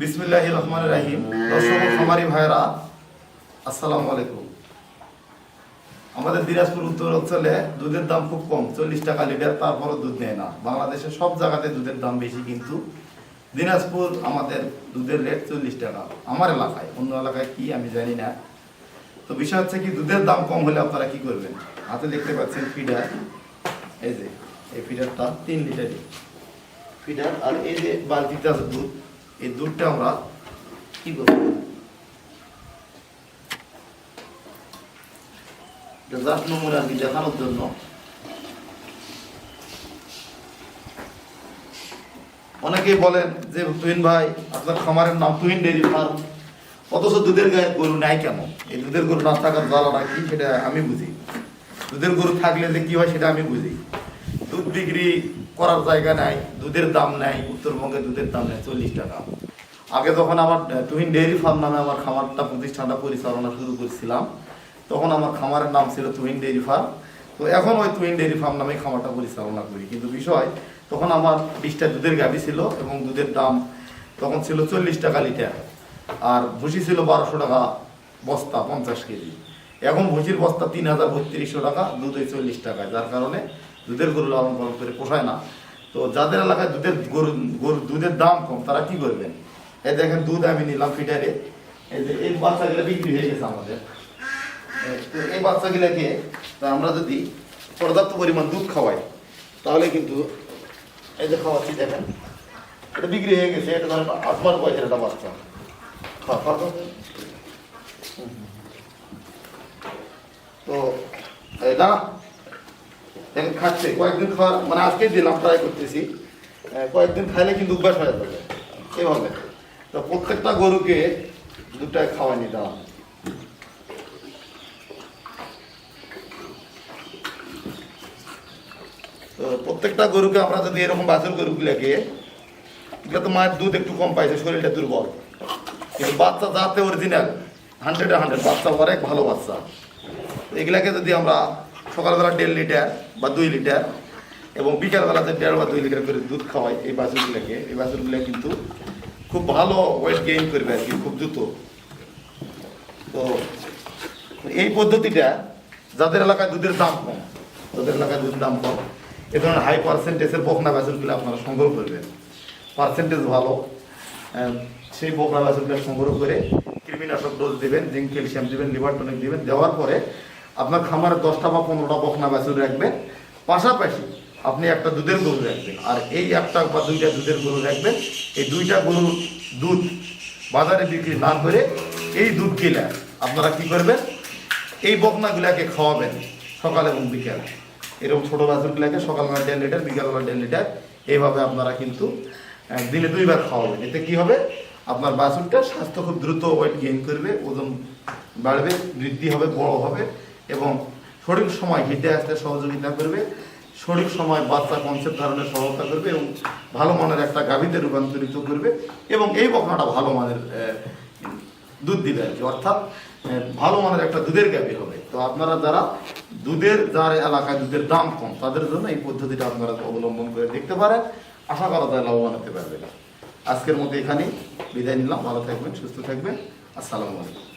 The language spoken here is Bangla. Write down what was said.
বিসমিল্লাহ রহমান রাহিম। দর্শক খামারি ভাইরা আসসালামু আলাইকুম। আমাদের দিনাজপুর উত্তর অঞ্চলে দুধের দাম খুব কম, চল্লিশ টাকা লিটার, তারপরও দুধ নেয় না। বাংলাদেশের সব জায়গাতে দুধের দাম বেশি, কিন্তু দিনাজপুর আমাদের দুধের রেট চল্লিশ টাকা। আমার এলাকায়, অন্য এলাকায় কি আমি জানি না। তো বিষয় হচ্ছে কি, দুধের দাম কম হলে আপনারা কি করবেন? হাতে দেখতে পাচ্ছেন ফিডার। এই যে, এই ফিডারটা তিন লিটারই। ফিডার আর এই যে বালতিতে আছে দুধ এই দুধটা আমরা কি করব? কি দেখানোর জন্য। অনেকেই বলেন যে, তুহিন ভাই, আপনার খামারের নাম তুহিন ডেয়ারি ফার্ম। অথচ দুধের গায়ে গরু নাই কেন? এই দুধের গরু না থাকার জ্বালাটা কি, সেটা আমি বুঝি। দুধের গরু থাকলে যে কি হয়, সেটা আমি বুঝি। দুধ বিক্রি করার জায়গা নাই, দুধের দাম নাই, উত্তরবঙ্গে দুধের দাম নেই, চল্লিশ টাকা। আগে যখন আমার তুহিন ডেয়ারি ফার্ম নামে আমার খামারটা, প্রতিষ্ঠানটা পরিচালনা শুরু করেছিলাম, তখন আমার খামারের নাম ছিল তুহিন ডেয়ারি ফার্ম তো এখন ওই তুহিন ডেয়ারি ফার্ম নামে খামারটা পরিচালনা করি। কিন্তু বিষয়, তখন আমার বিশটা দুধের গাভি ছিল এবং দুধের দাম তখন ছিল চল্লিশ টাকা লিটার। আর ভুসি ছিল বারোশো টাকা বস্তা, পঞ্চাশ কেজি। এখন ভুসির বস্তা তিন হাজার বত্রিশশো টাকা দুধ চল্লিশ টাকায়। যার কারণে দুধের গরু লালন পালন করে পোষায় না। তো যাদের এলাকায় দুধের গরু গরু দুধের দাম কম, তারা কি করবেন এই দেখেন দুধ আমি নিলাম ফিটারে এই যে এই বাচ্চাগুলো বিক্রি হয়ে গেছে আমাদের। তো এই বাচ্চাগুলোকে আমরা যদি পর্যাপ্ত পরিমাণ দুধ খাওয়াই, তাহলে কিন্তু এই যে খাওয়াচ্ছি দেখেন, এটা বিক্রি হয়ে গেছে, এটা ধরেন আট মাস বয়সের একটা বাচ্চা। তো এটা দেখেন খাচ্ছে। কয়েকদিন খাওয়ার মানে আজকে দিলাম ট্রাই করতেছি কয়েকদিন খাইলে কিন্তু অভ্যাস হয়ে যাবে। এভাবে। তো প্রত্যেকটা গরুকে দুটায় খাওয়া নিতে হবে। তো প্রত্যেকটা গরুকে আমরা যদি এরকম বাছুর গরুগুলোকে এগুলো তো মায়ের দুধ একটু কম পাইছে, শরীরটা দুর্বল। কিন্তু বাচ্চা যাতে অরিজিনাল হান্ড্রেডে হান্ড্রেড বাচ্চা অনেক ভালো বাচ্চা। এগুলাকে যদি আমরা সকালবেলা দেড় লিটার বা দুই লিটার এবং বিকালবেলাতে দেড় বা দুই লিটার করে দুধ খাওয়াই এই বাছুরগুলোকে। এই বাছুরগুলো কিন্তু খুব ভালো ওয়েট গেইন করবে আর কি, খুব দ্রুত। তো এই পদ্ধতিটা যাদের এলাকায় দুধের দাম কম তাদের এলাকায় দুধের দাম কম, এ ধরনের হাই পার্সেন্টেজের বকনা বাছুরগুলো আপনারা সংগ্রহ করবেন। পার্সেন্টেজ ভালো সেই বকনা বাছুরগুলো সংগ্রহ করে কৃমিনাশক ডোজ দেবেন জিঙ্ক ক্যালসিয়াম দেবেন লিভার টনিক দেবেন, দেওয়ার পরে আপনার খামারে দশটা বা পনেরোটা বকনা বাছুর রাখবেন পাশাপাশি আপনি একটা দুধের গরু রাখবেন। আর এই একটা বা দুইটা দুধের গরু রাখবেন। এই দুইটা গরুর দুধ বাজারে বিক্রি না করে এই দুধ গিলা আপনারা কি করবেন? এই বকনাগুলাকে খাওয়াবেন সকাল এবং বিকেল। এরকম ছোটো বাছুরগুলাকে সকালবেলা দেড় লিটার, বিকালবেলা দেড় লিটার এইভাবে আপনারা কিন্তু দিনে দুইবার খাওয়াবেন। এতে কি হবে? আপনার বাছুরটা স্বাস্থ্য খুব দ্রুত ওয়েট গেইন করবে, ওজন বাড়বে, বৃদ্ধি হবে, বড় হবে। এবং সঠিক সময় হেঁটে আসতে সহযোগিতা করবে, সঠিক সময় বাচ্চা কনসেপ্ট ধারণের সহায়তা করবে এবং ভালো মানের একটা গাভীতে রূপান্তরিত করবে এবং এই বকনাটা ভালো মানের দুধ দিবে আর কি। অর্থাৎ ভালো মানের একটা দুধের গাভী হবে। তো আপনারা যারা দুধের, যার এলাকায় দুধের দাম কম, তাদের জন্য এই পদ্ধতিটা আপনারা অবলম্বন করে দেখতে পারেন। আশা করা যায় লাভবান হতে পারবে আজকের মতো এখানেই বিদায় নিলাম। ভালো থাকবেন, সুস্থ থাকবেন। আসসালামু আলাইকুম।